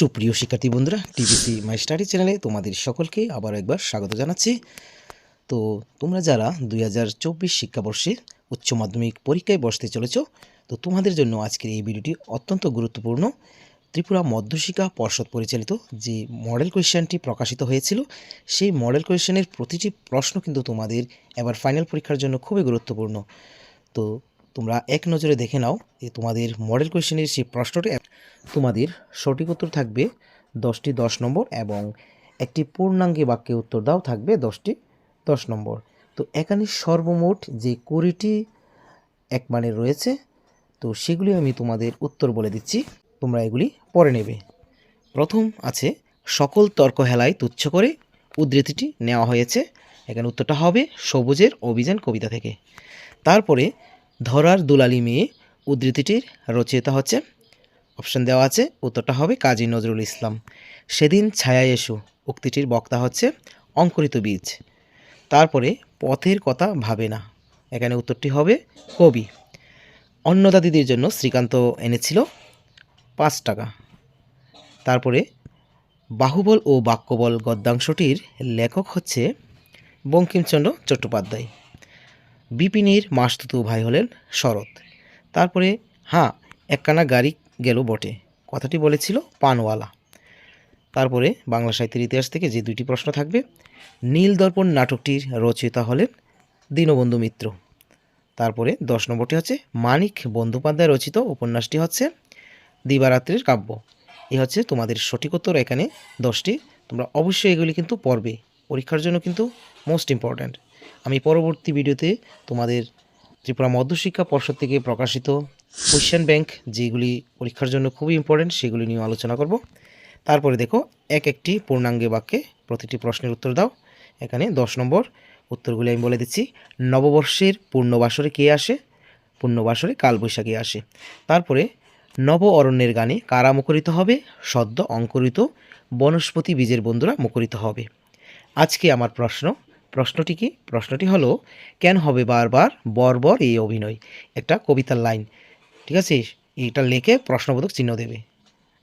সুপ্রিয় শিক্ষার্থী বন্ধুরা, টিভিসি মাই স্টাডি চ্যানেলে তোমাদের সকলকে আবার একবার স্বাগত জানাচ্ছি। তো তোমরা যারা দুই হাজার চব্বিশ শিক্ষাবর্ষে উচ্চ মাধ্যমিক পরীক্ষায় বসতে চলেছ, তো তোমাদের জন্য আজকের এই ভিডিওটি অত্যন্ত গুরুত্বপূর্ণ। ত্রিপুরা মধ্যশিক্ষা পর্ষদ পরিচালিত যে মডেল কোয়েশ্চেনটি প্রকাশিত হয়েছিল, সেই মডেল কোয়েশ্চেনের প্রতিটি প্রশ্ন কিন্তু তোমাদের এবার ফাইনাল পরীক্ষার জন্য খুবই গুরুত্বপূর্ণ। তো তোমরা এক নজরে দেখে নাও যে তোমাদের মডেল কোয়েশ্চেনের সেই প্রশ্নটি তোমাদের সঠিক উত্তর থাকবে দশটি দশ নম্বর এবং একটি পূর্ণাঙ্গী বাক্যে উত্তর দাও থাকবে দশটি দশ নম্বর। তো এখানে সর্বমোট যে কুড়িটি এক মানের রয়েছে, তো সেগুলি আমি তোমাদের উত্তর বলে দিচ্ছি। তোমরা এগুলি পরে নেবে। প্রথম আছে, সকল তর্ক হেলায় তুচ্ছ করে উদ্ধৃতিটি নেওয়া হয়েছে। এখানে উত্তরটা হবে সবুজের অভিযান কবিতা থেকে। তারপরে ধরার দুলালি মেয়ে উদ্ধৃতিটির রচয়িতা হচ্ছে। অপশন দেওয়া আছে, উত্তরটা হবে কাজী নজরুল ইসলাম। সেদিন ছায়া এসু, উক্তিটির বক্তা হচ্ছে অঙ্কুরিত বীজ। তারপরে পথের কথা ভাবে না। এখানে উত্তরটি হবে কবি। অন্নদা দিদির জন্য শ্রীকান্ত এনেছিল পাঁচ টাকা। তারপরে বাহুবল ও বাক্যবল গদ্যাংশটির লেখক হচ্ছে বঙ্কিমচন্দ্র চট্টোপাধ্যায়। বিপিনের মাসতুতু ভাই হলেন শরৎ। তারপরে হ্যাঁ একখানা গাড়ি গেল বটে। কথাটি বলেছিল পানওয়ালা। তারপরে বাংলা সাহিত্যের ইতিহাস থেকে যে দুইটি প্রশ্ন থাকবে, নীল দর্পণ নাটকটির রচয়িতা হলেন দীনবন্ধু মিত্র। তারপরে দশ নম্বরটি হচ্ছে মানিক বন্দ্যোপাধ্যায় রচিত উপন্যাসটি হচ্ছে দিবারাত্রির কাব্য। এ হচ্ছে তোমাদের সঠিক উত্তর। এখানে দশটি। তোমরা অবশ্যই এগুলি কিন্তু পড়বে। পরীক্ষার জন্য কিন্তু মোস্ট ইম্পর্ট্যান্ট আমি পরবর্তী ভিডিওতে তোমাদের ত্রিপুরা মধ্যশিক্ষা পর্ষদ থেকে প্রকাশিত কোশ্চেন ব্যাংক যেগুলি পরীক্ষার জন্য খুবই ইম্পর্ট্যান্ট সেগুলি নিয়ে আলোচনা করব। তারপরে দেখো, এক একটি পূর্ণাঙ্গে বাক্যে প্রতিটি প্রশ্নের উত্তর দাও। এখানে দশ নম্বর উত্তরগুলি আমি বলে দিচ্ছি। নববর্ষের পূর্ণবাসরে কে আসে? পূর্ণবাসরে কালবৈশাখী আসে। তারপরে নব অরণ্যের গানে কারা মুখরিত হবে? সদ্য অঙ্কুরিত বনস্পতি বীজের বন্ধুরা মুখরিত হবে। আজকে আমার প্রশ্ন প্রশ্নটি কি? প্রশ্নটি হলো, কেন হবে বারবার বর্বর এই অভিনয়? একটা কবিতার লাইন। ঠিক আছে? এটা লেখে প্রশ্নবোধক চিহ্ন দেবে।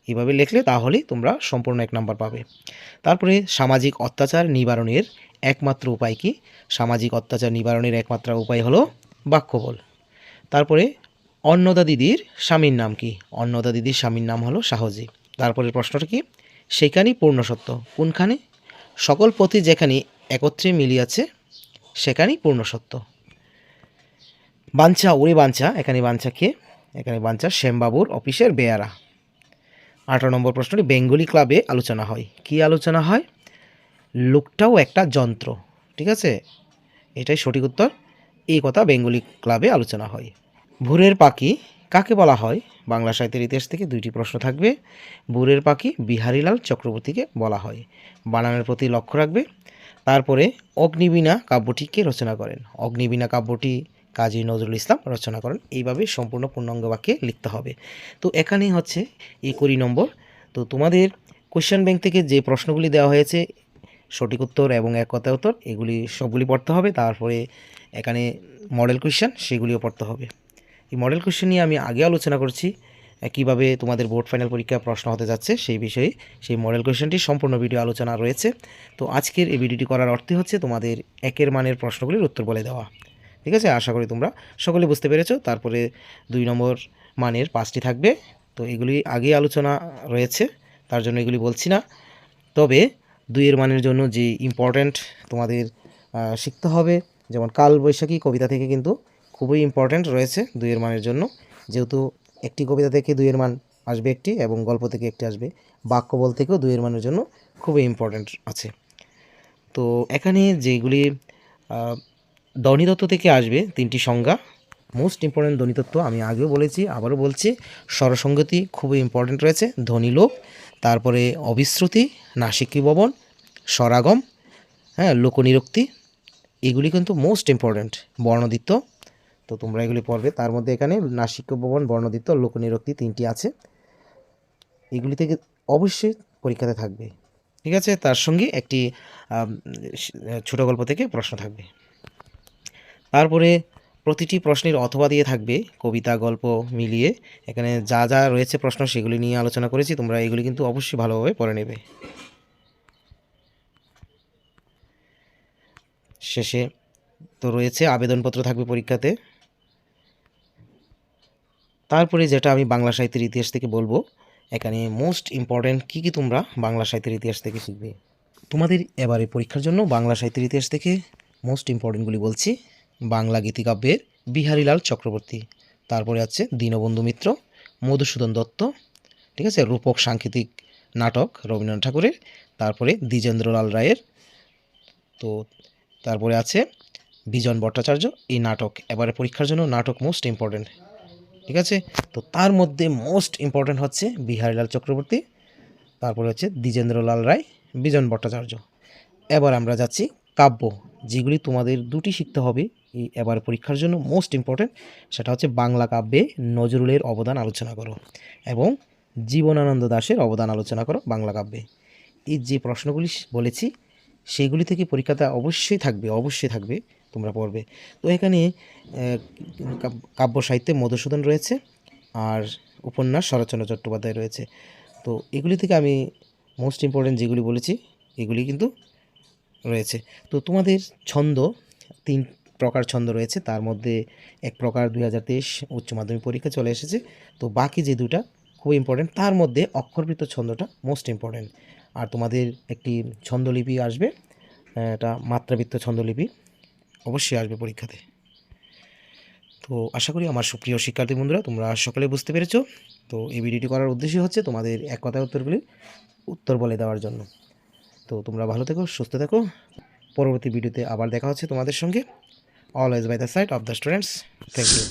এভাবে লিখলে তাহলেই তোমরা সম্পূর্ণ এক নাম্বার পাবে। তারপরে, সামাজিক অত্যাচার নিবারণের একমাত্র উপায় কি? সামাজিক অত্যাচার নিবারণের একমাত্র উপায় হলো বাক্যবল। তারপরে, অন্নদা দিদির স্বামীর নাম কি? অন্নদা দিদির স্বামীর নাম হলো শাহজি। তারপরে প্রশ্নটা কি? সেখানেই পূর্ণ সত্য। কোনখানে? সকল পথই যেখানে একত্রে মিলিয়াছে, সেখানেই পূর্ণ সত্য বাঞ্ছা, ওরে বাঞ্ছা, এখানে বাঞ্ছা কে? এখানে বাঞ্ছা শ্যামবাবুর অফিসের বেয়ারা। আঠারো নম্বর প্রশ্নটি, বেঙ্গলি ক্লাবে আলোচনা হয়। কি আলোচনা হয়? লোকটাও একটা যন্ত্র, ঠিক আছে? এটাই সঠিক উত্তর। এই কথা বেঙ্গলি ক্লাবে আলোচনা হয়। ভোরের পাখি, কাকে বলা হয়? বাংলা সাহিত্যের ইতিহাস থেকে দুইটি প্রশ্ন থাকবে। ভোরের পাখি, বিহারীলাল চক্রবর্তীকে বলা হয়। বানানের প্রতি লক্ষ্য রাখবে। তারপরে অগ্নিবীণা কাব্যটিকে রচনা করেন। অগ্নিবীণা কাব্যটি কাজী নজরুল ইসলাম রচনা করেন। এইভাবে সম্পূর্ণ পূর্ণাঙ্গ বাক্যে লিখতে হবে। তো এখানেই হচ্ছে এই কুড়ি নম্বর। তো তোমাদের কোশ্চেন ব্যাংক থেকে যে প্রশ্নগুলি দেওয়া হয়েছে, সঠিক উত্তর এবং এক কথা উত্তর, এগুলি সবগুলি পড়তে হবে। তারপরে এখানে মডেল কোশ্চেন সেগুলিও পড়তে হবে। এই মডেল কোশ্চেন নিয়ে আমি আগে আলোচনা করছি। কীভাবে তোমাদের বোর্ড ফাইনাল পরীক্ষা প্রশ্ন হতে যাচ্ছে সেই বিষয়ে সেই মডেল কোশ্চেনটি সম্পূর্ণ ভিডিও আলোচনা রয়েছে। তো আজকের এই ভিডিওটি করার অর্থই হচ্ছে তোমাদের একের মানের প্রশ্নগুলির উত্তর বলে দেওয়া। ঠিক আছে? আশা করি তোমরা সকলে বুঝতে পেরেছ। তারপরে দুই নম্বর মানের পাঁচটি থাকবে। তো এগুলি আগেই আলোচনা রয়েছে, তার জন্য এগুলি বলছি না। তবে দুইয়ের মানের জন্য যে ইম্পর্ট্যান্ট তোমাদের শিখতে হবে, যেমন কাল বৈশাখী কবিতা থেকে কিন্তু খুবই ইম্পর্ট্যান্ট রয়েছে দুইয়ের মানের জন্য। যেহেতু একটি কবিতা থেকে দুইয়ের মান আসবে একটি এবং গল্প থেকে একটি আসবে। বাক্য বল থেকেও দুইয়ের মানের জন্য খুবই ইম্পর্ট্যান্ট আছে। তো এখানে যেগুলি আহ, ধ্বনিতত্ত্ব থেকে আসবে তিনটি সংজ্ঞা। মোস্ট ইম্পর্ট্যান্ট ধ্বনিতত্ত্ব আমি আগেও বলেছি আবারও বলছি স্বরসঙ্গতি খুবই ইম্পর্ট্যান্ট রয়েছে ধ্বনিলোপ তারপরে অবিশ্রুতি নাসিকী ভবন স্বরাগম হ্যাঁ লোকনিরক্তি এগুলি কিন্তু মোস্ট ইম্পর্ট্যান্ট বর্ণদিত্য তো তোমরা এগুলি পড়বে। তার মধ্যে এখানে নাসিক্য ভবন বর্ণদিত্য লোকনিরক্তি তিনটি আছে। এগুলি থেকে অবশ্যই পরীক্ষাতে থাকবে। ঠিক আছে? তার সঙ্গে একটি ছোট গল্প থেকে প্রশ্ন থাকবে। তারপরে প্রতিটি প্রশ্নের অথবা দিয়ে থাকবে কবিতা, গল্প মিলিয়ে। এখানে যা যা রয়েছে প্রশ্ন সেগুলি নিয়ে আলোচনা করেছি। তোমরা এগুলি কিন্তু অবশ্যই ভালোভাবে পড়ে নেবে। শেষে তো রয়েছে আবেদনপত্র থাকবে পরীক্ষাতে। তারপরে যেটা আমি বাংলা সাহিত্যের ইতিহাস থেকে বলব, এখানে মোস্ট ইম্পর্ট্যান্ট কী কী তোমরা বাংলা সাহিত্যের ইতিহাস থেকে শিখবে? তোমাদের এবারে পরীক্ষার জন্য বাংলা সাহিত্যের ইতিহাস থেকে মোস্ট ইম্পর্ট্যান্টগুলি বলছি। বাংলা গীতিকাব্যের বিহারীলাল চক্রবর্তী, তারপরে আছে দীনবন্ধু মিত্র, মধুসূদন দত্ত, ঠিক আছে, রূপক সাংকেতিক নাটক রবীন্দ্রনাথ ঠাকুরের, তারপরে দ্বিজেন্দ্রলাল রায়ের, তো তারপরে আছে বিজন ভট্টাচার্য, এই নাটক এবারে পরীক্ষার জন্য নাটক মোস্ট ইম্পর্টেন্ট ঠিক আছে? তো তার মধ্যে মোস্ট ইম্পর্টেন্ট হচ্ছে বিহারীলাল চক্রবর্তী, তারপরে হচ্ছে দ্বিজেন্দ্রলাল রায়, বিজন ভট্টাচার্য। এবার আমরা যাচ্ছি কাব্য। যেগুলি তোমাদের দুটি শিখতে হবে এই এবার পরীক্ষার জন্য মোস্ট ইম্পর্টেন্ট সেটা হচ্ছে বাংলা কাব্যে নজরুলের অবদান আলোচনা করো এবং জীবনানন্দ দাশের অবদান আলোচনা করো বাংলা কাব্যে। এই যে প্রশ্নগুলি বলেছি, সেগুলি থেকে পরীক্ষাতে অবশ্যই থাকবে অবশ্যই থাকবে। তোমরা পড়বে। তো এখানে কাব্য সাহিত্যে মধুসূদন রয়েছে আর উপন্যাস শরৎচন্দ্র চট্টোপাধ্যায় রয়েছে। তো এগুলি থেকে আমি মোস্ট ইম্পর্টেন্ট যেগুলি বলেছি, এগুলি কিন্তু রয়েছে। তো তোমাদের ছন্দ, তিন প্রকার ছন্দ রয়েছে। তার মধ্যে এক প্রকার দুই হাজার তেইশ উচ্চ মাধ্যমিক পরীক্ষা চলে এসেছে। তো বাকি যে দুটা খুব ইম্পর্টেন্ট তার মধ্যে অক্ষরবৃত্ত ছন্দটা মোস্ট ইম্পর্টেন্ট আর তোমাদের একটি ছন্দলিপি আসবে এটা মাত্রাবৃত্ত ছন্দলিপি। অবশ্যই আসবে পরীক্ষাতে। তো আশা করি আমার সুপ্রিয় শিক্ষার্থী বন্ধুরা, তোমরা সকালে বুঝতে পেরেছ। তো এই ভিডিওটি করার উদ্দেশ্য হচ্ছে তোমাদের এক কথায় উত্তরগুলি উত্তর বলে দেওয়ার জন্য। তো তোমরা ভালো থেকো, সুস্থ থেকো। পরবর্তী ভিডিওতে আবার দেখা হচ্ছে তোমাদের সঙ্গে। Always by the side of the students thank you